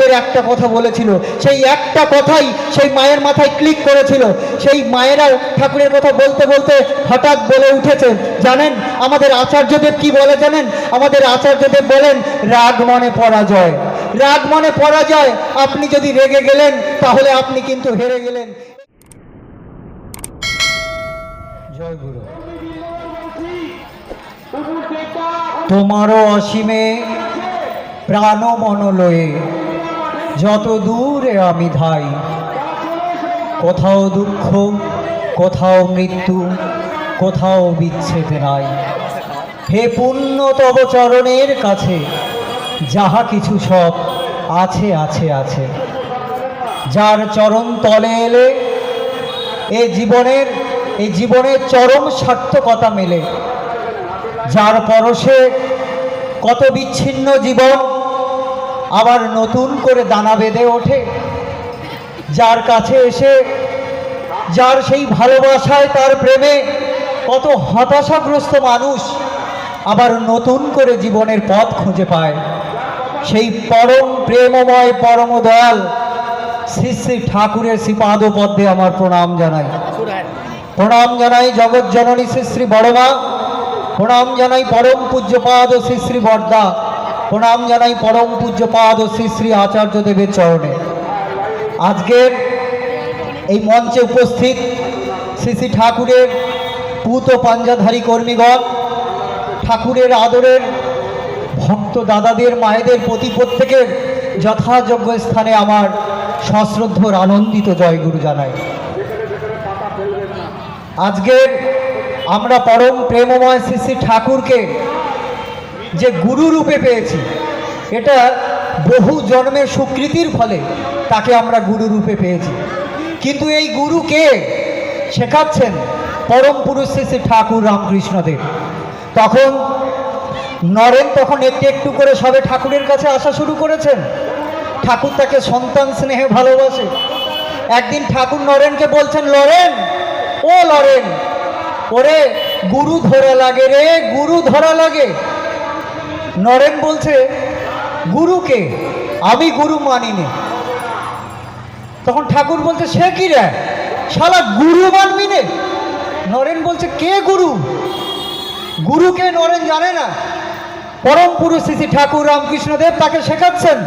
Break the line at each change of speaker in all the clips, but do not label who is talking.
একটা কথা বলেছিল। সেই একটা কথাই সেই মায়ের মাথায় ক্লিক করেছিল। সেই মায়েরাও ঠাকুরের কথা বলতে বলতে হঠাৎ বলে উঠেছে, জানেন, আমাদের আচার্যদেব কি বলে জানেন? আমাদের আচার্যদেব বলেন, রাগ মনে পরাজয়। রাগ মনে পরাজয়। আপনি যদি রেগে গেলেন, তাহলে আপনি কিন্তু হেরে গেলেন। জয় গুরু। তোমারও অসীমে প্রাণ মনলয়ে যত দূরে আমি ধাই, কোথাও দুঃখ, কোথাও মৃত্যু, কোথাও বিচ্ছেদ নাই। হে পুণ্য চরণের কাছে, যাহা কিছু সব আছে আছে আছে। যার চরণ তলে এলে, এ জীবনের এই জীবনের চরম সার্থকতা মেলে। যার পরশে কত বিচ্ছিন্ন জীবন আবার নতুন করে দানা বেঁধে ওঠে। যার কাছে এসে, যার সেই ভালোবাসায় তার প্রেমে কত হতাশাগ্রস্ত মানুষ আবার নতুন করে জীবনের পথ খুঁজে পায়। সেই পরম প্রেমময় পরম দয়াল শ্রী শ্রী ঠাকুরের শ্রীপাদ পদ্মে আমার প্রণাম জানাই। প্রণাম জানাই জগৎ জননী শ্রী শ্রী বড়মা, প্রণাম জানাই পরম পূজ্যপাদ শ্রী শ্রী বর্দা। প্রণাম জানাই পরম পূজ্যপাদ শ্রী শ্রী আচার্য দেবের চরণে। আজকের এই মঞ্চে উপস্থিত শ্রী শ্রী ঠাকুরের পুত ও পাঞ্জাধারী কর্মীগণ, ঠাকুরের আদরের ভক্ত দাদাদের, মায়েদের প্রতি প্রত্যেকের যথাযোগ্য স্থানে আমার সশ্রদ্ধর আনন্দিত জয়গুরু জানাই। আজকের আমরা পরম প্রেমময় শ্রী শ্রী ঠাকুরকে যে গুরু রূপে পেয়েছি, এটা বহু জন্মের স্বীকৃতির ফলে তাকে আমরা গুরু রূপে পেয়েছি। কিন্তু এই গুরু কে? শেখাচ্ছেন পরম পুরুষ শ্রী ঠাকুর রামকৃষ্ণদেব। তখন নরেন তখন একটু একটু করে সবে ঠাকুরের কাছে আসা শুরু করেছেন। ঠাকুর তাকে সন্তান স্নেহে ভালোবাসে। একদিন ঠাকুর নরেনকে বলছেন, লরেন, ও লরেন, ওরে গুরু ধরা লাগে রে, গুরু ধরা লাগে। নরেন বলছে, গুরুকে? আমি গুরু মানি নে তখন ঠাকুর বলছে, সে কি রে? শালা গুরু মানবি নে? নরেন বলছে, কে গুরু? গুরুকে নরেন জানে না। পরম পুরুষ শ্রী ঠাকুর রামকৃষ্ণদেব তাকে শেখাচ্ছেন,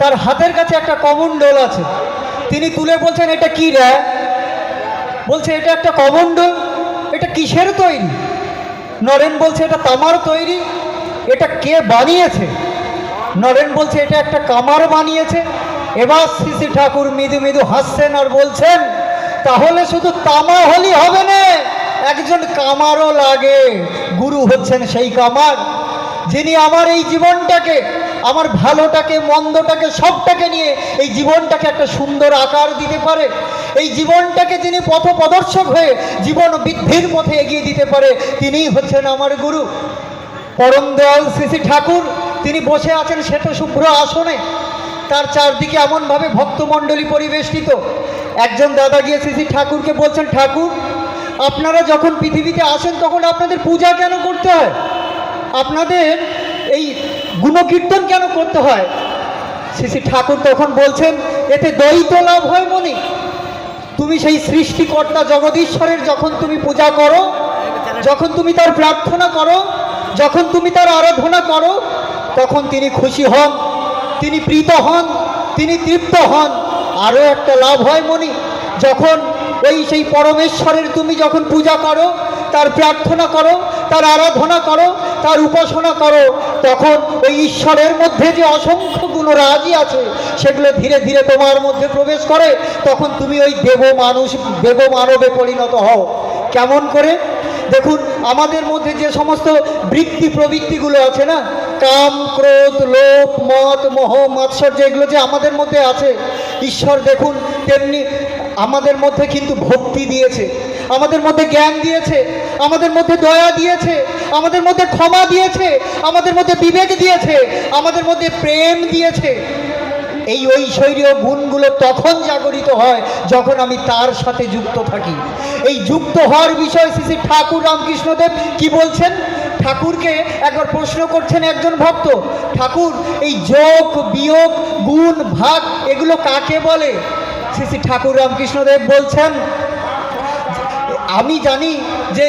তার হাতের কাছে একটা কমণ্ডল আছে। তিনি তুলে বলছেন, এটা কি রে? বলছে, এটা একটা কমণ্ডল এটা কিসের তৈরি? নরেন বলছে, এটা তামার তৈরি। এটা কে বানিয়েছে? নরেন বলছে, এটা একটা কামার বানিয়েছে। এবার শ্রী ঠাকুর মৃদু মৃদু হাসছেন আর বলছেন, তাহলে শুধু তামা হলি হবে না, একজন কামারও লাগে। গুরু হচ্ছেন সেই কামার, যিনি আমার এই জীবনটাকে, আমার ভালোটাকে, মন্দটাকে, সবটাকে নিয়ে এই জীবনটাকে একটা সুন্দর আকার দিতে পারে। এই জীবনটাকে যিনি পথ প্রদর্শক হয়ে জীবন বৃদ্ধির পথে এগিয়ে দিতে পারে, তিনিই হচ্ছেন আমার গুরু। পরম দয়াল শ্রী ঠাকুর, তিনি বসে আছেন শ্বেত শুভ্র আসনে। তার চারদিকে এমনভাবে ভক্তমণ্ডলী পরিবেষ্টিত। একজন দাদা গিয়ে শ্রী ঠাকুরকে বলছেন, ঠাকুর, আপনারা যখন পৃথিবীতে আসেন, তখন আপনাদের পূজা কেন করতে হয়? আপনাদের এই গুণকীর্তন কেন করতে হয়? শ্রী ঠাকুর তখন বলছেন, এতে দ্বৈত লাভ হয় মনে। তুমি সেই সৃষ্টিকর্তা জগদীশ্বরের যখন তুমি পূজা করো, যখন তুমি তার প্রার্থনা করো যখন তুমি তার আরাধনা করো, তখন তিনি খুশি হন, তিনি প্রীত হন, তিনি তৃপ্ত হন। আরও একটা লাভ হয় মনি, যখন ওই সেই পরমেশ্বরের তুমি যখন পূজা করো, তার প্রার্থনা করো, তার আরাধনা করো, তার উপাসনা করো, তখন ওই ঈশ্বরের মধ্যে যে অসংখ্য গুণরাজি আছে, সেগুলো ধীরে ধীরে তোমার মধ্যে প্রবেশ করে, তখন তুমি ওই দেব মানুষ দেব মানবে পরিণত হও। কেমন করে? দেখুন, আমাদের মধ্যে যে সমস্ত বৃত্তি প্রবৃত্তিগুলো আছে না, কাম, ক্রোধ, লোভ, মত, মোহ, মাৎসর্য, এগুলো যে আমাদের মধ্যে আছে, ঈশ্বর দেখুন, তেমনি আমাদের মধ্যে কিন্তু ভক্তি দিয়েছে, আমাদের মধ্যে জ্ঞান দিয়েছে, আমাদের মধ্যে দয়া দিয়েছে, আমাদের মধ্যে ক্ষমা দিয়েছে, আমাদের মধ্যে বিবেক দিয়েছে, আমাদের মধ্যে প্রেম দিয়েছে। এই ঐশ্বর্যীয় গুণগুলো তখন জাগরিত হয় যখন আমি তার সাথে যুক্ত থাকি। এই যুক্ত হওয়ার বিষয়ে শ্রী ঠাকুর রামকৃষ্ণদেব কি বলছেন? ঠাকুরকে একবার প্রশ্ন করছেন একজন ভক্ত, ঠাকুর, এই যোগ, বিয়োগ, গুণ, ভাগ, এগুলো কাকে বলে? শ্রী শ্রী ঠাকুর রামকৃষ্ণদেব বলছেন, আমি জানি যে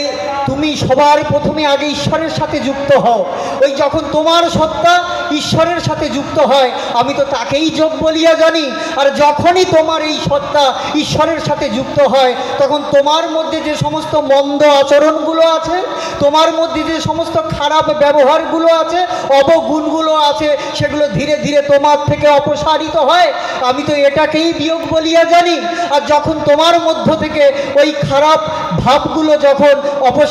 তুমি সবার প্রথমে আগে ঈশ্বরের সাথে যুক্ত হও। ওই যখন তোমার সত্তা ঈশ্বরের সাথে যুক্ত হয়, আমি তো তাকেই যোগ বলিয়া জানি। আর যখনই তোমার এই সত্তা ঈশ্বরের সাথে যুক্ত হয়, তখন তোমার মধ্যে যে সমস্ত মন্দ আচরণগুলো আছে, তোমার মধ্যে যে সমস্ত খারাপ ব্যবহারগুলো আছে, অবগুণগুলো আছে, সেগুলো ধীরে ধীরে তোমার থেকে অপসারিত হয়। আমি তো এটাকেই বিয়োগ বলিয়া জানি। আর যখন তোমার মধ্য থেকে ওই খারাপ ভাবগুলো যখন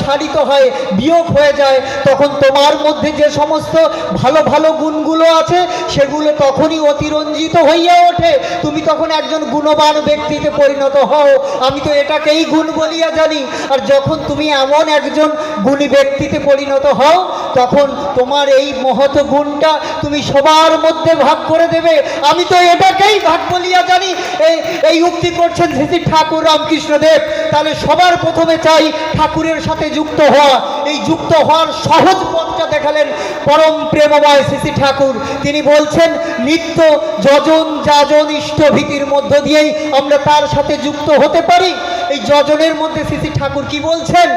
অপসারিত হয়, বিয়োগ হয়ে যায়, তখন তোমার মধ্যে যে সমস্ত ভালো ভালো গুণগুলো আছে, সেগুলো তখনই অতিরঞ্জিত হইয়া ওঠে। তুমি তখন একজন গুণবান ব্যক্তিতে পরিণত হও। আমি তো এটাকেই গুণ বলিয়া জানি। আর যখন তুমি এমন একজন গুণী ব্যক্তিতে পরিণত হও তখন তোমার এই মহৎ গুণটা তুমি সবার মধ্যে ভাগ করে দেবে। আমি তো এটাকেই ভাগ বলিয়া জানি। এই এই উক্তি করছেন শ্রী ঠাকুর রামকৃষ্ণদেব। তাহলে সবার প্রথমে চাই ঠাকুরের সাথে যুক্ত হওয়া। এই যুক্ত হওয়ার সহজ পথটা দেখালেন পরম প্রেমময় শ্রী ঠাকুর। তিনি বলছেন, নিত্য যজন যাজন ইষ্টভীতির মধ্য দিয়েই আমরা তার সাথে যুক্ত হতে পারি। এই যজনের মধ্যে শ্রী ঠাকুর কি বলছেন?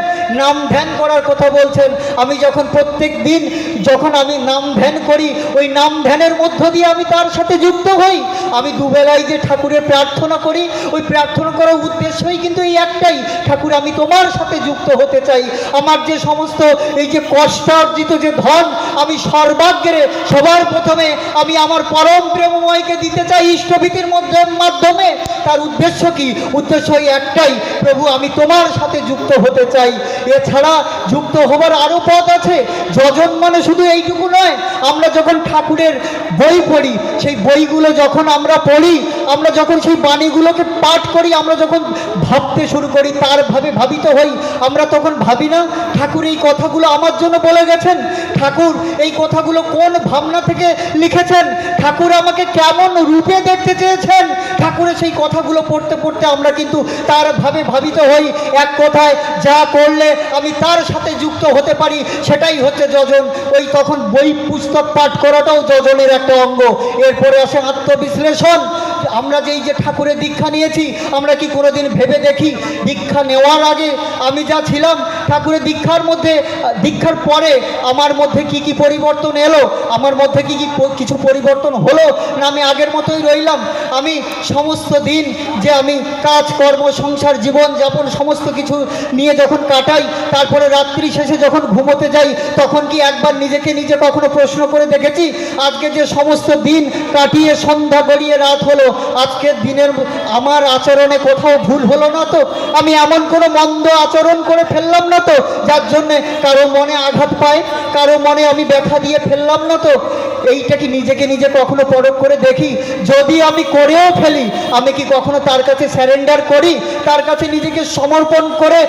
নাম ধ্যান করার কথা বলছেন। আমি যখন প্রত্যেক দিন যখন আমি নাম ধ্যান করি, ওই নাম ধ্যানের মধ্য দিয়ে আমি তার সাথে যুক্ত হই। আমি দুবেলায় যে ঠাকুরের প্রার্থনা করি, ওই প্রার্থনা করার উদ্দেশ্যই কিন্তু এই একটাই। ঠাকুর, আমি তোমার সাথে যুক্ত হতে চাই। আমার যে সমস্ত এই যে কষ্টার্জিত যে ধন, আমি সর্বাগ্রে সবার প্রথমে আমি আমার পরম প্রেমময়কে দিতে চাই ইষ্টভীতির মধ্যে মাধ্যমে। তার উদ্দেশ্য কি? উদ্দেশ্য একটাই প্রভু, আমি তোমার সাথে যুক্ত হতে চাই। এছাড়া যুক্ত হবার আরও পথ আছে। যজন মানে শুধু এইটুকু নয়, আমরা যখন ঠাকুরের বই পড়ি, সেই বইগুলো যখন আমরা পড়ি, আমরা যখন সেই বাণীগুলোকে পাঠ করি, আমরা যখন ভাবতে শুরু করি, তার ভাবে ভাবিত হই, আমরা তখন ভাবি না, ঠাকুর, এই কথাগুলো আমার জন্য বলে গেছেন। ঠাকুর, এই কথাগুলো কোন ভাবনা থেকে লিখেছেন? ঠাকুর আমাকে কেমন রূপে দেখতে চেয়েছেন? ঠাকুরের সেই কথাগুলো পড়তে পড়তে আমরা কিন্তু তার ভাবে ভাবিত হই এক কথায়, যা করলে আমি তার সাথে যুক্ত হতে পারি, সেটাই হচ্ছে যজন। ওই তখন বই পুস্তক পাঠ করাটাও যজনের একটা অঙ্গ। এরপরে আসে আত্মবিশ্লেষণ। আমরা যেই যে ঠাকুরের দীক্ষা নিয়েছি, আমরা কি কোনোদিন ভেবে দেখি? দীক্ষা নেওয়ার আগে আমি যা ছিলাম, ঠাকুরের দীক্ষার মধ্যে, দীক্ষার পরে আমার মধ্যে কি কি পরিবর্তন এলো? আমার মধ্যে কি কি কিছু পরিবর্তন হলো? না আমি আগের মতোই রইলাম? আমি সমস্ত দিন যে আমি কাজকর্ম সংসার, জীবন যাপন সমস্ত কিছু নিয়ে যখন কাটাই, তারপরে রাত্রি শেষে যখন ঘুমোতে যাই, তখন কি একবার নিজেকে নিজে কখনো প্রশ্ন করে দেখেছি? আজকে যে সমস্ত দিন কাটিয়ে সন্ধ্যা গড়িয়ে রাত হলো আজকের দিনের আমার আচরণে কোথাও ভুল হলো না তো? আমি এমন কোনো মন্দ আচরণ করে ফেললাম না তো? যার জন্যে কারও মনে আঘাত পায়, কারও মনে আমি ব্যথা দিয়ে ফেললাম না তো? এইটা কি নিজেকে নিজে কখনো পরখ করে দেখি? যদি আমি করেও ফেলি, আমি কি কখনো তার কাছে স্যারেন্ডার করি? তার কাছে নিজেকে সমর্পণ করে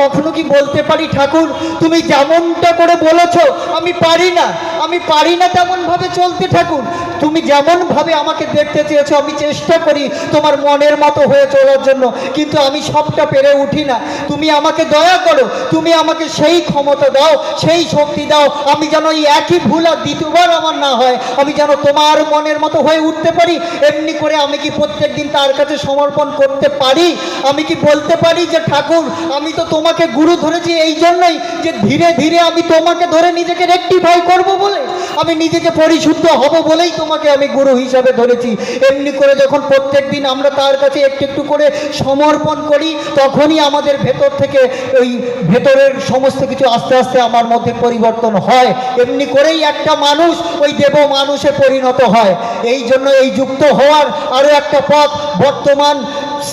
কখনো কি বলতে পারি ঠাকুর? তুমি যেমনটা করে বলেছ, আমি পারি না। আমি পারি না তেমনভাবে চলতে ঠাকুর। তুমি যেমনভাবে আমাকে দেখতে চেয়েছো, আমি চেষ্টা করি তোমার মনের মতো হয়ে চলার জন্য, কিন্তু আমি সবটা পেরে উঠি না। তুমি আমাকে দয়া করো, তুমি আমাকে সেই ক্ষমতা দাও, সেই শক্তি দাও, আমি যেন এই একই ভুল আর দ্বিতীয়বার আমার না হয়, আমি যেন তোমার মনের মতো হয়ে উঠতে পারি। এমনি করে আমি কি প্রত্যেক দিন তার কাছে সমর্পণ করতে পারি? আমি কি বলতে পারি যে, ঠাকুর, আমি তো তোমাকে গুরু ধরেছি এই জন্যই যে ধীরে ধীরে আমি তোমাকে ধরে নিজেকে রেক্টিফাই করব বলে, আমি নিজেকে পরিশুদ্ধ হব বলেই তোমাকে আমি গুরু হিসাবে ধরেছি। এমনি করে যখন প্রত্যেক দিন আমরা তার কাছে একটু একটু করে সমর্পণ করি, তখনই আমাদের ভেতর থেকে ওই ভেতরের সমস্ত কিছু আস্তে আস্তে আমার মধ্যে পরিবর্তন হয়। এমনি করেই একটা মানুষ ওই দেব মানুষে পরিণত হয়। এই জন্য এই যুক্ত হওয়ার আরও একটা পথ বর্তমান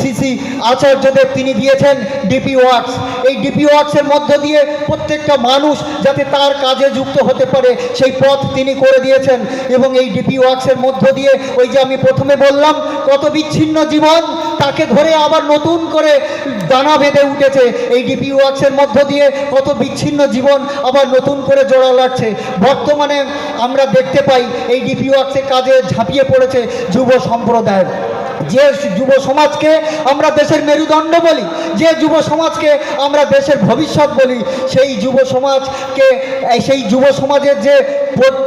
সিসি আচার্যদেব তিনি দিয়েছেন ডিপি ওয়ার্কস। এই ডিপি ওয়ার্কসের মধ্য দিয়ে প্রত্যেকটা মানুষ যাতে তার কাজে যুক্ত হতে পারে, সেই পথ তিনি করে দিয়েছেন। এবং এই ডিপি ওয়ার্কসের মধ্য দিয়ে ওই যে আমি প্রথমে বললাম, কত বিচ্ছিন্ন জীবন তাকে ধরে আবার নতুন করে দানা বেঁধে উঠেছে। এই ডিপি ওয়ার্কসের মধ্য দিয়ে কত বিচ্ছিন্ন জীবন আবার নতুন করে জোড়া লাগছে বর্তমানে আমরা দেখতে পাই, এই ডিপি ওয়ার্কসের কাজে ঝাঁপিয়ে পড়েছে যুব সম্প্রদায়। যে যুব সমাজকে আমরা দেশের মেরুদণ্ড বলি, যে যুব সমাজকে আমরা দেশের ভবিষ্যৎ বলি, সেই যুব সমাজকে সেই যুব সমাজের যে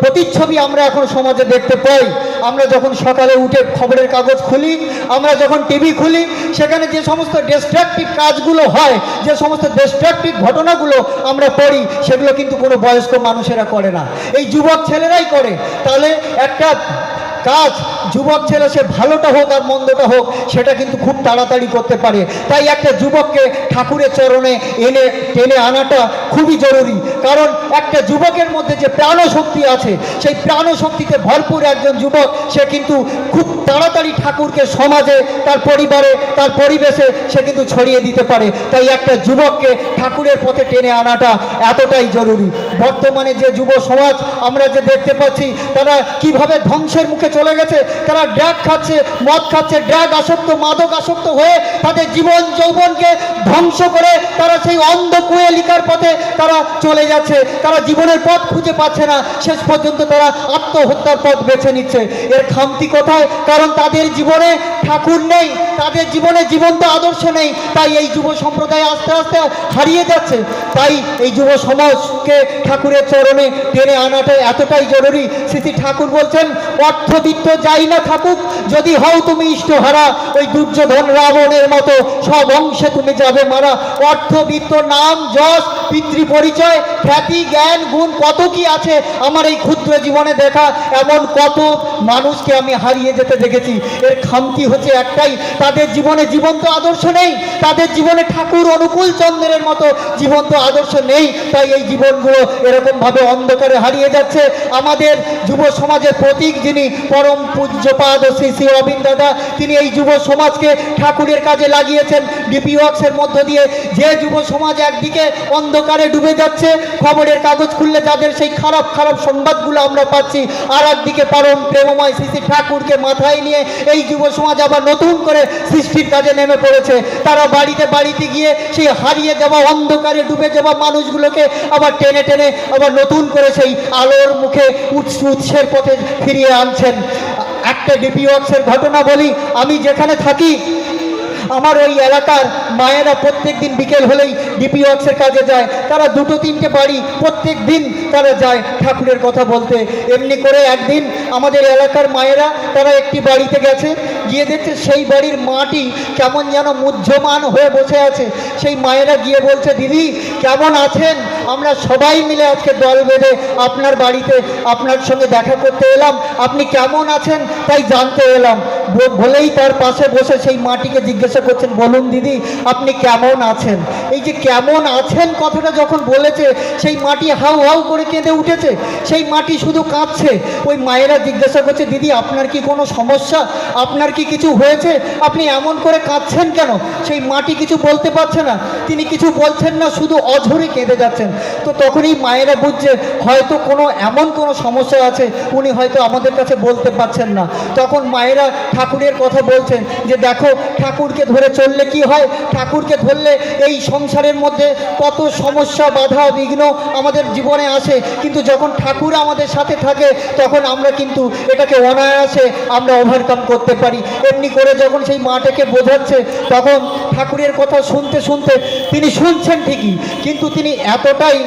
প্রতিচ্ছবি আমরা এখন সমাজে দেখতে পাই। আমরা যখন সকালে উঠে খবরের কাগজ খুলি, আমরা যখন টিভি খুলি, সেখানে যে সমস্ত ডিস্ট্রাকটিভ কাজগুলো হয়, যে সমস্ত ডিস্ট্রাকটিভ ঘটনাগুলো আমরা পড়ি, সেগুলো কিন্তু কোনো বয়স্ক মানুষেরা করে না। এই যুবক ছেলেরাই করে। তাহলে একটা কাজ যুবক ছেলে, সে ভালোটা হোক আর মন্দটা হোক, সেটা কিন্তু খুব তাড়াতাড়ি করতে পারে। তাই একটা যুবককে ঠাকুরের চরণে এনে, টেনে আনাটা খুবই জরুরি। কারণ একটা যুবকের মধ্যে যে প্রাণশক্তি আছে, সেই প্রাণশক্তিতে ভরপুর একজন যুবক, সে কিন্তু খুব তাড়াতাড়ি ঠাকুরকে সমাজে, তার পরিবারে, তার পরিবেশে সে কিন্তু ছড়িয়ে দিতে পারে। তাই একটা যুবককে ঠাকুরের পথে টেনে আনাটা এতটাই জরুরি। বর্তমানে যে যুব সমাজ, আমরা যে দেখতে পাচ্ছি, তারা কীভাবে ধ্বংসের মুখে চলে গেছে তারা ড্রাগ খাচ্ছে, মদ খাচ্ছে ড্রাগ আসক্ত, মাদক আসক্ত হয়ে তাদের জীবন যৌবনকে ধ্বংস করে তারা সেই অন্ধ কুয়েলিকার পথে তারা চলে যাচ্ছে। তারা জীবনের পথ খুঁজে পাচ্ছে না। শেষ পর্যন্ত তারা আত্মহত্যার পথ বেছে নিচ্ছে। এর খামতি কোথায়? কারণ তাদের জীবনে ঠাকুর নেই। তাদের জীবনে জীবন্ত আদর্শ নেই। তাই এই যুব সম্প্রদায় আস্তে আস্তে হারিয়ে যাচ্ছে। তাই এই যুব সমাজকে ঠাকুরের চরণে টেনে আনাটা এতটাই জরুরি। স্মৃতি ঠাকুর বলছেন, অর্থবিত্ত যাই না থাকুক, যদি হও তুমি ইষ্টহারা, ওই দুর্যোধন রাবণের মতো সব অংশে তুমি যাবে মারা। অর্থবিত্ত নাম যশ পিতৃ পরিচয় খ্যাতি, জ্ঞান, গুণ, কত কি আছে আমার এই ক্ষুদ্র জীবনে দেখা। এমন কত মানুষকে আমি হারিয়ে যেতে দেখেছি। এর খামতি হচ্ছে একটাই, তাদের জীবনে জীবন্ত আদর্শ নেই। তাদের জীবনে ঠাকুর অনুকূল চন্দ্রের মতো জীবন্ত আদর্শ নেই। তাই এই জীবনগুলো এরকমভাবে অন্ধকারে হারিয়ে যাচ্ছে। আমাদের যুব সমাজের প্রতীক যিনি পরম পূজ্যপাদ শ্রী শ্রী অবিন দাদা, তিনি এই যুব সমাজকে ঠাকুরের কাজে লাগিয়েছেন। ডিপি ওয়ার্কসের মধ্য দিয়ে যে যুব সমাজ একদিকে অন্ধকারে ডুবে যাচ্ছে, খবরের কাগজ খুললে তাদের সেই খারাপ খারাপ সংবাদগুলো আমরা পাচ্ছি। আর একদিকে পরম প্রেমময় শ্রী ঠাকুরকে মাথায় নিয়ে এই যুব সমাজ আবার নতুন করে সৃষ্টির কাজে নেমে পড়েছে। তারা বাড়িতে বাড়িতে গিয়ে সেই হারিয়ে যাওয়া অন্ধকারে ডুবে যাওয়া মানুষগুলোকে আবার টেনে টেনে আবার নতুন করে সেই আলোর মুখে উৎস, উৎসের পথে ফিরিয়ে আনছেন। একটা ডিপি ওয়ার্কসের ঘটনা বলি, আমি যেখানে থাকি আমার ওই এলাকার মায়েরা প্রত্যেক দিন বিকেল হলেই ডিপি ওয়ার্কসের কাজে যায়। তারা দুটো তিনটে বাড়ি প্রত্যেক দিন তারা যায় ঠাকুরের কথা বলতে। এমনি করে একদিন আমাদের এলাকার মায়েরা তারা একটি বাড়িতে গেছে। গিয়ে দেখছে সেই বাড়ির মাটি কেমন যেন মুহ্যমান হয়ে বসে আছে। সেই মায়েরা গিয়ে বলছে, দিদি, কেমন আছেন? আমরা সবাই মিলে আজকে দল বেঁধে আপনার বাড়িতে আপনার সঙ্গে দেখা করতে এলাম। আপনি কেমন আছেন? তাই জানতে এলাম। বলেই তার পাশে বসে সেই মাটিকে জিজ্ঞাসা করছেন, বলুন দিদি, আপনি কেমন আছেন? এই যে কেমন আছেন কথাটা যখন বলেছে, সেই মাটি হাউ হাউ করে কেঁদে উঠেছে, সেই মাটি শুধু কাঁদছে ওই মায়েরা জিজ্ঞাসা করছে, দিদি, আপনার কি কোনো সমস্যা? আপনার কি কিছু হয়েছে? আপনি এমন করে কাঁদছেন কেন? সেই মাটি কিছু বলতে পারছে না। তিনি কিছু বলছেন না, শুধু অঝরে কেঁদে যাচ্ছেন। তো তখনই মায়েরা বুঝছে, হয়তো কোনো, এমন কোনো সমস্যা আছে, উনি হয়তো আমাদের কাছে বলতে পারছেন না। তখন মায়েরা ঠাকুরের কথা বলছেন যে দেখো, ঠাকুরকে ধরে চললে কি হয়? ঠাকুরকে ধরলে এই সংসারের মধ্যে কত সমস্যা, বাধা, বিঘ্ন আমাদের জীবনে আসে। কিন্তু যখন ঠাকুর আমাদের সাথে থাকে, তখন আমরা কিন্তু এটাকে অনায়াসে আমরা ওভারকাম করতে পারি। এমনি করে যখন সেই মাটাকে বোঝাচ্ছে, তখন ঠাকুরের কথা শুনতে শুনতে তিনি শুনছেন ঠিকই, কিন্তু তিনি এতটাই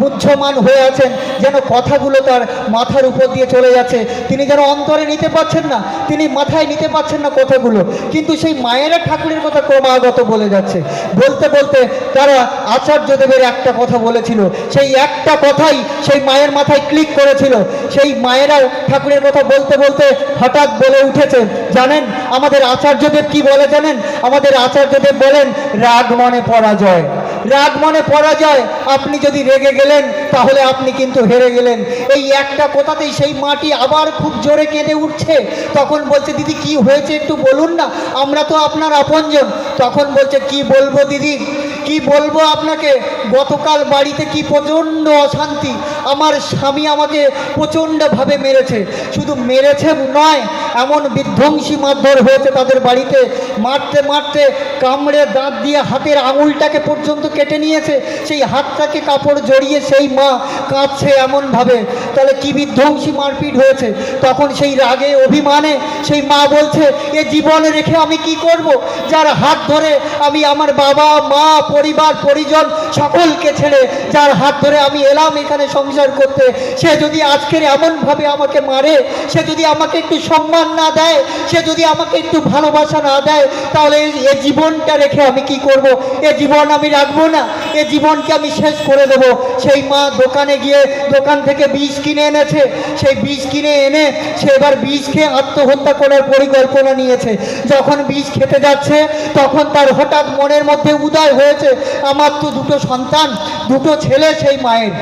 বুদ্ধমান হয়ে আছেন, যেন কথাগুলো তার মাথার উপর দিয়ে চলে যাচ্ছে। তিনি যেন অন্তরে নিতে পারছেন না, তিনি মাথায় নিতে পারছেন না কথাগুলো, কিন্তু সেই মায়েরা ঠাকুরের কথা ক্রমাগত বলে যাচ্ছে। বলতে বলতে তারা আচার্যদেবের একটা কথা বলেছিল, সেই একটা কথাই সেই মায়ের মাথায় ক্লিক করেছিল। সেই মায়েরা ঠাকুরের কথা বলতে বলতে হঠাৎ বলে উঠেছে, জানেন, আমাদের আচার্যদেব কি বলে জানেন? আমাদের আচার্যদেব বলেন, রাগ মনে পরাজয়। রাগ মনে পরাজয়। আপনি যদি রেগে গেলেন, তাহলে আপনি কিন্তু হেরে গেলেন। এই একটা কথাতেই সেই মাটি আবার খুব জোরে কেঁদে উঠছে। তখন বলছে, দিদি, কি হয়েছে একটু বলুন না? আমরা তো আপনার আপনজন। তখন বলছে, কি বলব দিদি? কি বলব আপনাকে? গতকাল বাড়িতে কি প্রচণ্ড অশান্তি। আমার স্বামী আমাকে প্রচণ্ডভাবে মেরেছে। শুধু মেরেছে নয়, এমন বিধ্বংসী মারধর হয়েছে তাদের বাড়িতে। মারতে মারতে কামড়ে দাঁত দিয়ে হাতের আঙুলটাকে পর্যন্ত কেটে নিয়েছে। সেই হাতটাকে কাপড় জড়িয়ে সেই মা কাঁদছে এমনভাবে। তাহলে কি বিধ্বংসী মারপিট হয়েছে? তখন সেই রাগে, অভিমানে সেই মা বলছে, এ জীবন রেখে আমি কি করব? যার হাত ধরে আমি আমার বাবা, মা পরিবার, পরিজন সকলকে ছেড়ে যার হাত ধরে আমি এলাম এখানে সংসার করতে, সে যদি আজকের এমনভাবে আমাকে মারে, সে যদি আমাকে একটু সম্মান না দেয়, সে যদি আমাকে একটু ভালোবাসা না দেয়, তাহলে এ জীবনটা রেখে আমি কি করব? এ জীবন আমি রাখব না, এ জীবনকে আমি শেষ করে দেব। সেই মা দোকানে গিয়ে দোকান থেকে বীজ কিনে এনেছে, সেই বীজ কিনে এনে সে এবার বীজ খেয়ে আত্মহত্যা করার পরিকল্পনা নিয়েছে। যখন বীজ খেতে যাচ্ছে, তখন তার হঠাৎ মনের মধ্যে উদয় হয়েছে আমার তো দুটো সন্তান দুটো ছেলে সেই মায়ের।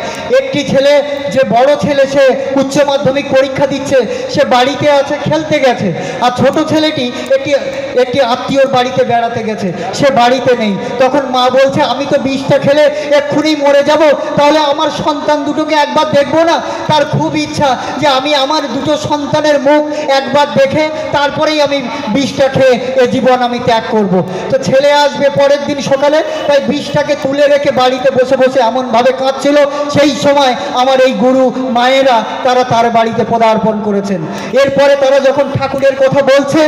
একটি ছেলে যে বড় ছেলে সে উচ্চ মাধ্যমিক পরীক্ষা দিচ্ছে, সে বাড়িতে আছে, খেলতে গেছে। আর ছোট ছেলেটি একটি একটি আত্মীয়র বাড়িতে বেড়াতে গেছে, সে বাড়িতে নেই। তখন মা বলছে, আমি তো বিষটা খেলে এক্ষুনি মরে যাব, তাহলে আমার সন্তান দুটোকে একবার দেখব না? তার খুব ইচ্ছা যে আমি আমার দুটো সন্তানের মুখ একবার দেখে তারপরেই আমি বিষটা খেয়ে এ জীবন আমি ত্যাগ করব। তো ছেলে আসবে পরের দিন সকালে, তাই বিষটাকে তুলে রেখে বাড়িতে বসে বসে এমনভাবে কাঁদছিল। সেই সময় আমার এই গুরু, মায়েরা তারা তার বাড়িতে পদার্পণ করেছেন। এরপরে তারা যখন ঠাকুরের কথা বলছে,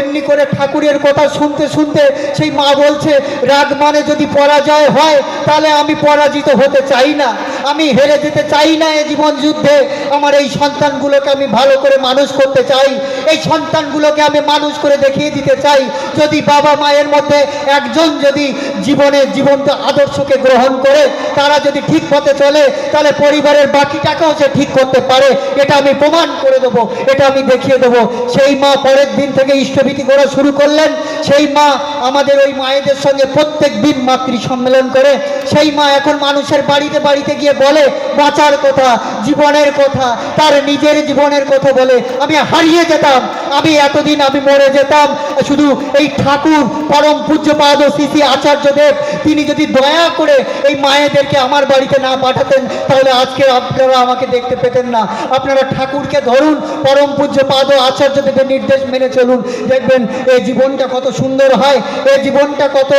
এমনি করে ঠাকুরের কথা শুনতে শুনতে সেই মা বলছে, রাগ মানে যদি পরাজয় হয়, তাহলে আমি পরাজিত হতে চাই না। আমি হেরে যেতে চাই না এই জীবন যুদ্ধে। আমার এই সন্তানগুলোকে আমি ভালো করে মানুষ করতে চাই। এই সন্তানগুলোকে আমি মানুষ করে দেখিয়ে দিতে চাই। যদি বাবা মায়ের মধ্যে একজন যদি জীবনের জীবন্ত আদর্শকে গ্রহণ করে, তারা যদি ঠিক পথে চলে, তাহলে পরিবারের বাকিটাকেও সে ঠিক করতে পারে, এটা আমি প্রমাণ করে দেব, এটা আমি দেখিয়ে দেব। সেই মা পরের দিন থেকে ইষ্টভীতি করা শুরু করলেন। সেই মা আমাদের ওই মায়েদের সঙ্গে প্রত্যেক দিন মাতৃ সম্মেলন করে সেই মা এখন মানুষের বাড়িতে বাড়িতে গিয়ে বলে, বাঁচার কথা, জীবনের কথা, তার নিজের জীবনের কথা বলে, আমি হারিয়ে যেতাম, আমি এতদিন আমি মরে যেতাম। শুধু এই ঠাকুর, পরম পূজ্যপাদ শ্রী শ্রী আচার্যদেব তিনি যদি দয়া করে এই মায়েদেরকে আমার বাড়িতে না পাঠাতেন, তাহলে আজকে আপনারা আমাকে দেখতে পেতেন না। আপনারা ঠাকুরকে ধরুন, পরম পূজ্যপাদ আচার্যদেবের নির্দেশ মেনে চলুন। দেখবেন, এই জীবনটা কত সুন্দর হয়, এই জীবনটা কত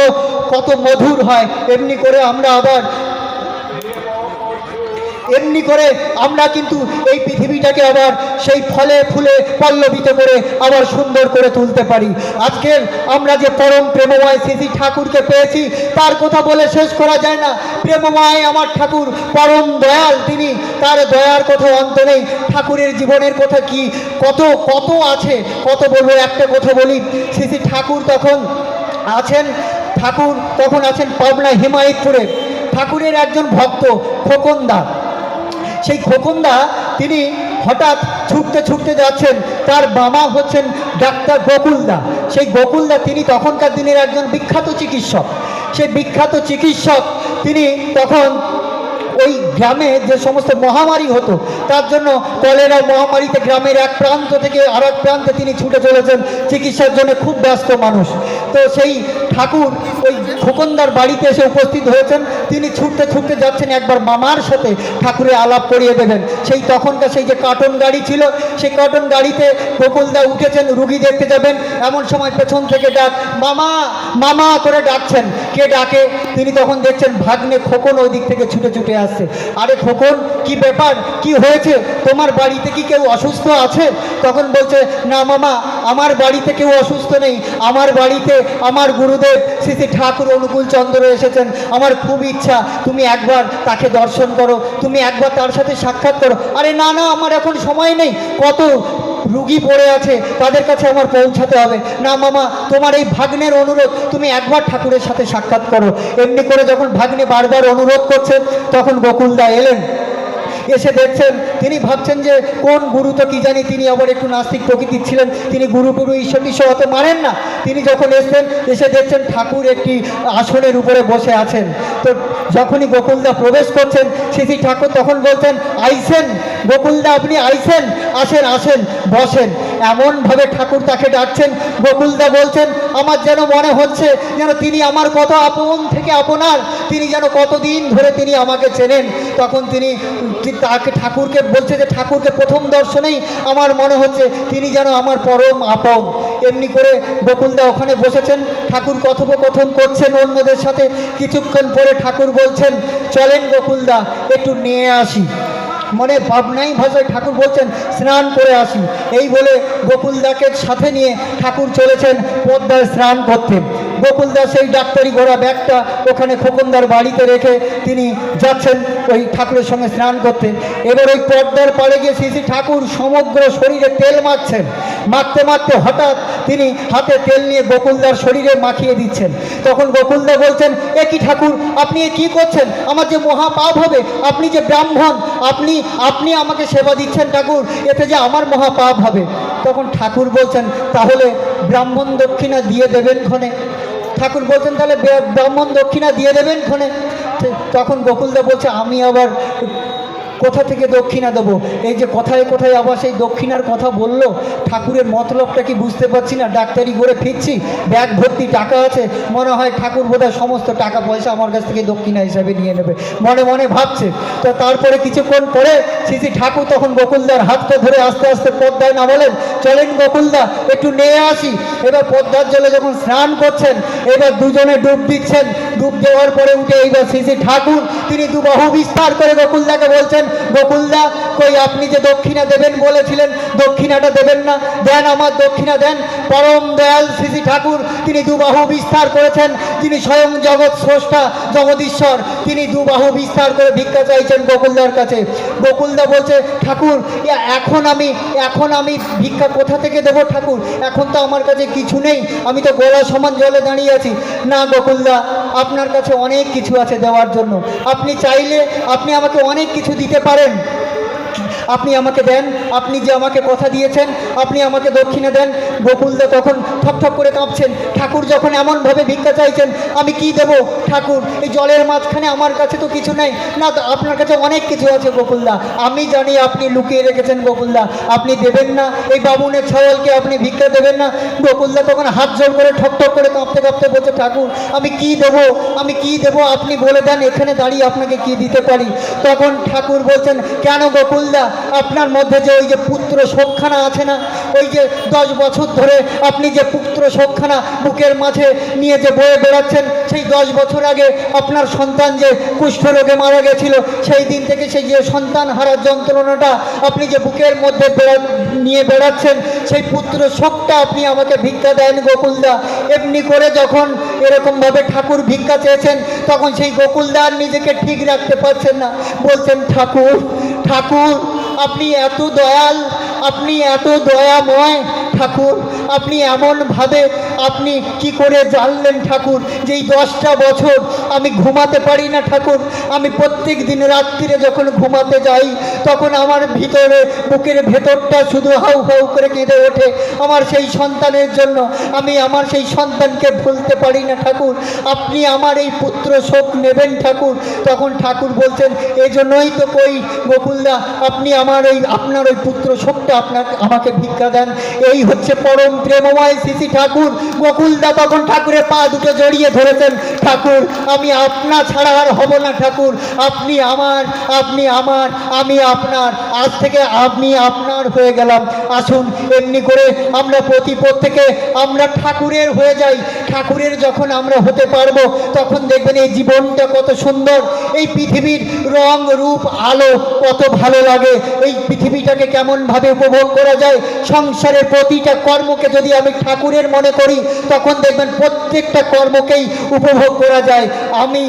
কত মধুর হয়। এমনি করে আমরা আবার এমনি করে আমরা কিন্তু এই পৃথিবীটাকে আবার সেই ফলে, ফুলে, পল্লবিত করে আবার সুন্দর করে তুলতে পারি। আজকের আমরা যে পরম প্রেমময় শ্রী ঠাকুরকে পেয়েছি, তার কথা বলে শেষ করা যায় না। প্রেমময় আমার ঠাকুর, পরম দয়াল তিনি। তার দয়ার কথা অন্ত নেই। ঠাকুরের জীবনের কথা কি, কত কত আছে? কত বলব? একটা কথা বলি। শ্রী ঠাকুর তখন আছেন ঠাকুর তখন আছেন পাবনা হিমায়তপুরে ঠাকুরের একজন ভক্ত খোকনদা। সেই খোকনদা তিনি হঠাৎ ছুটতে ছুটতে যাচ্ছেন, তার বাবা হচ্ছেন ডাক্তার গোকুলদা। সেই গোকুলদা তিনি তখনকার দিনের একজন বিখ্যাত চিকিৎসক। সেই বিখ্যাত চিকিৎসক তিনি তখন ওই গ্রামে যে সমস্ত মহামারী হতো, তার জন্য কলেরা মহামারীতে গ্রামের এক প্রান্ত থেকে আর প্রান্তে তিনি ছুটে চলেছেন। চিকিৎসার জন্য খুব ব্যস্ত মানুষ। তো সেই ঠাকুর ওই খোকনদার বাড়িতে এসে উপস্থিত হয়েছেন। তিনি ছুটতে ছুটতে যাচ্ছেন একবার মামার সাথে ঠাকুরের আলাপ করিয়ে দেবেন। সেই তখনকার সেই যে কার্টন গাড়ি ছিল, সেই কার্টন গাড়িতে গোকুলদা উঠেছেন, রুগী দেখতে যাবেন। এমন সময় পেছন থেকে ডাক, মামা মামা, করে ডাকছেন। কে ডাকে? তিনি তখন দেখছেন ভাগ্নে খোকন ওই দিক থেকে ছুটে ছুটে আসছে। আরে খোকন, কি ব্যাপার? কি হয়েছে? তোমার বাড়িতে কি কেউ অসুস্থ আছে? তখন বলছে, না মামা, আমার বাড়িতে কেউ অসুস্থ নেই। আমার বাড়িতে আমার গুরুদেব শ্রী শ্রী ঠাকুর অনুকূল চন্দ্র এসেছেন। আমার খুব ইচ্ছা, তুমি একবার তাকে দর্শন করো, তুমি একবার তার সাথে সাক্ষাৎ করো। আরে না না, আমার এখন সময় নেই। কত রুগী পড়ে আছে, তাদের কাছে আমার পৌঁছাতে হবে। না, মামা, তোমার এই ভাগ্নের অনুরোধ, তুমি একবার ঠাকুরের সাথে সাক্ষাৎ করো। এমনি করে যখন ভাগ্নে বারবার অনুরোধ করছেন তখন বকুলদা এলেন। এসে দেখছেন, তিনি ভাবছেন যে কোন গুরু তো কি জানি, তিনি আবার একটু নাস্তিক প্রকৃতির ছিলেন, তিনি গুরু গুরু ঈশ্বর ঈশ্বর অত মানেন না। তিনি যখন এসছেন, এসে দেখছেন ঠাকুর একটি আসনের উপরে বসে আছেন। তো যখনই গোকুলদা প্রবেশ করছেন শ্রী ঠাকুর তখন বলছেন, আইসেন, গোকুলদা আপনি আইসেন, আসেন আসেন। বসেন। এমনভাবে ঠাকুর তাকে ডাকছেন, গোকুলদা বলছেন, আমার যেন মনে হচ্ছে যেন তিনি আমার কত আপন থেকে আপনার, তিনি যেন কতদিন ধরে তিনি আমাকে চেনেন। তখন তিনি তাকে ঠাকুরকে বলছে যে, ঠাকুরকে প্রথম দর্শনেই আমার মনে হচ্ছে তিনি যেন আমার পরম আপন। এমনি করে গোকুলদা ওখানে বসেছেন, ঠাকুর কথোপকথন করছেন অন্যদের সাথে। কিছুক্ষণ পরে ঠাকুর বলছেন, চলেন গোকুলদা, একটু নিয়ে আসি। মনে ভাবনাই ভাষায় ঠাকুর বলছেন, স্নান করে আসি এই বলে গোকুলদাকে সাথে নিয়ে ঠাকুর চলেছেন পদ্মায় স্নান করতে। গোকুলদা সেই ডাক্তারি ঘোড়া ব্যাগটা ওখানে খোকনদার বাড়িতে রেখে তিনি যাচ্ছেন, ওই ঠাকুরের সঙ্গে স্নান করতে এবার ওই পর্দার পাড়ে গিয়ে শ্রী শ্রী ঠাকুর সমগ্র শরীরে তেল মারছেন মারতে মারতে হঠাৎ তিনি হাতে তেল নিয়ে গোকুলদার শরীরে মাখিয়ে দিচ্ছেন। তখন গোকুলদা বলছেন, এ কি ঠাকুর, আপনি এ কি করছেন? আমার যে মহা পাপ হবে, আপনি যে ব্রাহ্মণ, আপনি আপনি আমাকে সেবা দিচ্ছেন ঠাকুর, এতে যে আমার মহা পাপ হবে? তখন ঠাকুর বলছেন, তাহলে ব্রাহ্মণ দক্ষিণা দিয়ে দেবেন ক্ষণে। ঠাকুর বলছেন তাহলে ব্রাহ্মণ দক্ষিণা দিয়ে দেবেন ক্ষণে তখন গোকুলদা বলছে আমি আবার কোথা থেকে দক্ষিণা দেবো? এই যে কোথায় কোথায় আবার সেই দক্ষিণার কথা বলল, ঠাকুরের মতলবটা কি বুঝতে পারছি না? ডাক্তারি করে ফিরছি, ব্যাগ ভর্তি টাকা আছে, মনে হয় ঠাকুর বোধহয় সমস্ত টাকা পয়সা আমার কাছ থেকে দক্ষিণা হিসাবে নিয়ে নেবে। মনে মনে ভাবছে। তো তারপরে কিছুক্ষণ পরে শ্রী ঠাকুর তখন গোকুলদার হাতটা ধরে আস্তে আস্তে পদ্মায় না বলেন চলেন গোকুলদা, একটু নিয়ে আসি। এবার পদ্মার জলে যখন স্নান করছেন, এবার দুজনে ডুব দিচ্ছেন। ডুব দেওয়ার পরে উঠে এইবার শ্রী ঠাকুর, তিনি দুবাহু বিস্তার করে গোকুলদাকে বলছেন গোকুলদা, কই আপনি যে দক্ষিণা দেবেন বলেছিলেন, দক্ষিণাটা দেবেন না, দেন আমার দক্ষিণা দেন। পরম দয়াল শ্রী ঠাকুর, তিনি দু বাহু বিস্তার করেছেন, তিনি স্বয়ং জগৎ স্রষ্টা জগদীশ্বর, তিনি দু বাহু বিস্তার করে ভিক্ষা চাইছেন গোকুলদার কাছে। গোকুলদা বলছে, ঠাকুর এখন আমি এখন আমি ভিক্ষা কোথা থেকে দেব ঠাকুর? এখন তো আমার কাছে কিছু নেই, আমি তো গলা সমান জলে দাঁড়িয়ে আছি। না গোকুলদা, আপনার কাছে অনেক কিছু আছে দেওয়ার জন্য। আপনি চাইলে, আপনি আমাকে অনেক কিছু দিতে পারেন। আপনি আমাকে দেন, আপনি যে আমাকে কথা দিয়েছেন, আপনি আমাকে দক্ষিণে দেন। গোকুলদা তখন ঠক ঠক করে কাঁপছেন। ঠাকুর যখন এমনভাবে ভিক্ষা চাইছেন, আমি কি দেব? ঠাকুর, এই জলের মাঝখানে আমার কাছে তো কিছু নেই। না আপনার কাছে অনেক কিছু আছে গোকুলদা আমি জানি আপনি লুকিয়ে রেখেছেন গোকুলদা আপনি দেবেন না, এই বামুনের ছাওয়ালকে আপনি ভিক্ষা দেবেন না। গোকুলদা তখন হাত জোর করে ঠক ঠক করে কাঁপতে কাঁপতে বলছে, ঠাকুর, আমি কি দেব? আমি কি দেব? আপনি বলে দেন, এখানে দাঁড়িয়ে আপনাকে কি দিতে পারি? তখন ঠাকুর বলছেন, কেন গোকুলদা আপনার মধ্যে যে ওই যে পুত্র শোকখানা আছে না, ওই যে দশ বছর ধরে আপনি যে পুত্র শোকখানা বুকের মাঝে নিয়ে যে বয়ে বেড়াচ্ছেন, সেই দশ বছর আগে আপনার সন্তান যে কুষ্ঠরোগে মারা গেছিল, সেই দিন থেকে সেই যে সন্তান হারার যন্ত্রণাটা আপনি যে বুকের মধ্যে বেড়া, নিয়ে বেড়াচ্ছেন, সেই পুত্র শোকটা আপনি আমাকে ভিক্ষা দেন গোকুলদা। এমনি করে যখন এরকমভাবে ঠাকুর ভিক্ষা চেয়েছেন, তখন সেই গোকুলদার নিজেকে ঠিক রাখতে পারছেন না। বলছেন, ঠাকুর ঠাকুর আপনি এত দয়াল আপনি এত দয়াময় ঠাকুর আপনি এমনভাবে আপনি কি করে জানলেন ঠাকুর যে এই দশটা বছর আমি ঘুমাতে পারি না ঠাকুর? আমি প্রত্যেক দিন রাত্রিরে যখন ঘুমাতে যাই, তখন আমার ভিতরে, বুকের ভেতরটা শুধু হাউ হাউ করে কেঁদে ওঠে। আমার সেই সন্তানের জন্য আমি আমার সেই সন্তানকে ভুলতে পারি না ঠাকুর। আপনি আমার এই পুত্র শোক নেবেন ঠাকুর। তখন ঠাকুর বলছেন এই জন্যই তো কই গোকুলদা, আপনি আমার এই, আপনার ওই পুত্র শোকটা আপনার আমাকে ভিক্ষা দেন। এই হচ্ছে পরম প্রেমময় শ্রী ঠাকুর। গোকুলদা তখন ঠাকুরের পা দুটো জড়িয়ে ধরেছেন, ঠাকুর, আমি আপনা ছাড়া আর হব না ঠাকুর। আপনি আমার আপনি আমার, আমি আপনার। আজ থেকে আমি আপনার হয়ে গেলাম। আসুন, এমনি করে আমরা প্রতি প্রত্যেকে আমরা ঠাকুরের হয়ে যাই। ঠাকুরের যখন আমরা হতে পারব, তখন দেখবেন এই জীবনটা কত সুন্দর। এই পৃথিবীর রং, রূপ, আলো কত ভালো লাগে। এই পৃথিবীটাকে কেমনভাবে উপভোগ করা যায়? সংসারের প্রতিটা কর্মকে যদি আমি ঠাকুরের মনে করি তখন দেখবেন প্রত্যেকটা কর্মকেই উপভোগ করা যায়। আমি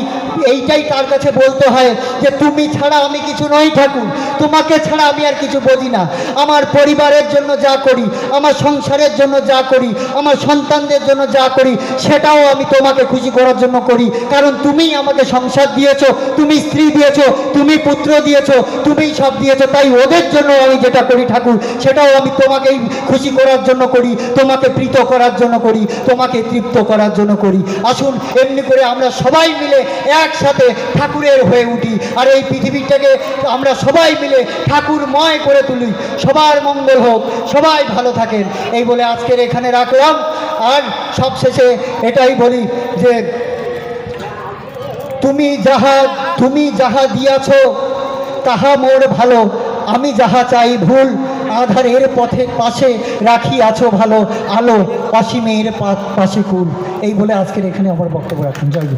এইটাই তার কাছে বলতে হয় যে তুমি ছাড়া আমি কিছু নই ঠাকুর। তোমাকে ছাড়া আমি আর কিছু বুঝি না। আমার পরিবারের জন্য যা করি, আমার সংসারের জন্য যা করি, আমার সন্তানদের জন্য যা করি, সেটাও আমি তোমাকে খুশি করার জন্য করি। কারণ তুমিই আমাকে সংসার দিয়েছ, তুমি স্ত্রী দিয়েছ, তুমি পুত্র দিয়েছ তুমিই সব দিয়েছ, তাই ওদের জন্য আমি যেটা করি ঠাকুর, সেটাও আমি তোমাকেই খুশি করার জন্য করি, তোমাকে প্রীত করার জন্য করি, তোমাকে তৃপ্ত করার জন্য করি। আসুন, এমনি করে আমরা সবাই মিলে একসাথে ঠাকুরের হয়ে উঠি। আর এই পৃথিবীটাকে আমরা সবাই মিলে ঠাকুরময় করে তুলি। সবার মঙ্গল হোক, সবাই ভালো থাকেন। এই বলে আজকের এখানে রাখলাম। আর সবশেষে এটাই বলি যে, তুমি যাহা তুমি যাহা দিয়াছ, তাহা মোর ভালো। আমি যাহা চাই ভুল, আধারের পথে পাশে রাখি আছো ভালো। আলো, অসীমের পা- পাশে কুল। এই বলে আজকের এখানে আমার বক্তব্য রাখুন জয়